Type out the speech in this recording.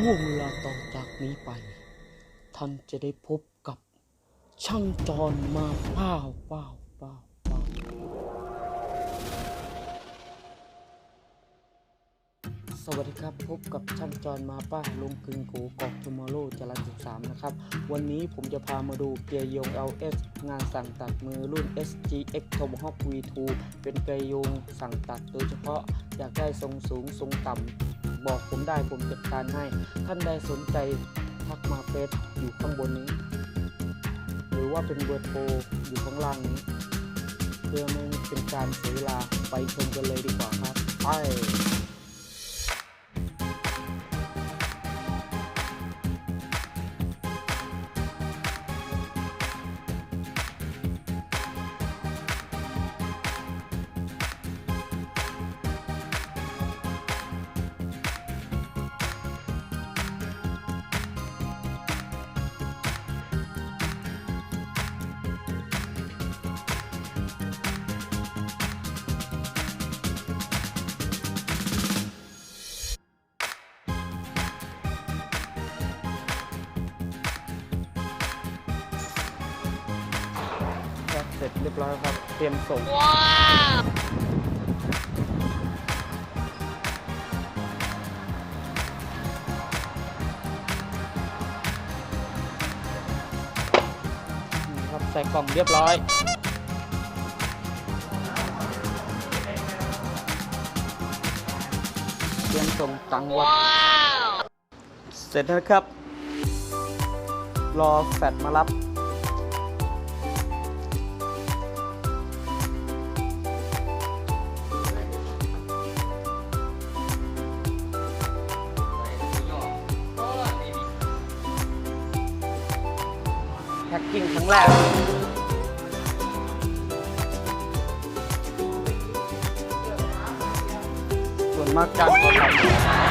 ช่วงเวลาต่อจากนี้ไป ท่านจะได้พบกับช่างจรมาเป้าเป้าเป้าเป้าสวัสดีครับพบกับช่างจรมาป้าลงกึงกูกอกทูมอโลจรัน13 นะครับ วันนี้ผมจะพามาดูเกียร์ยง LS งานสั่งตัดมือรุ่น SGX Tomahawk V2 เป็นเกียร์ยงสั่งตัดโดยเฉพาะอยากได้ทรงสูงทรงต่ำ บอกผมได้ผมจัดการให้ ท่านใดสนใจทักมาเฟซอยู่ข้างบนนี้ หรือว่าเป็นเบอร์โทรอยู่ข้างล่างนี้เพื่อไม่เป็นการเสียเวลาไปชมกันเลยดีกว่าครับ ไป ก็เสร็จเรียบร้อยครับ เตรียมส่งนี่ครับ ใส่กล่องเรียบร้อย เตรียมส่งตังวัดเสร็จแล้วครับ รอแฟดมารับ แพ็กกิ้งครั้งแรก ส่วนมากการกดรับ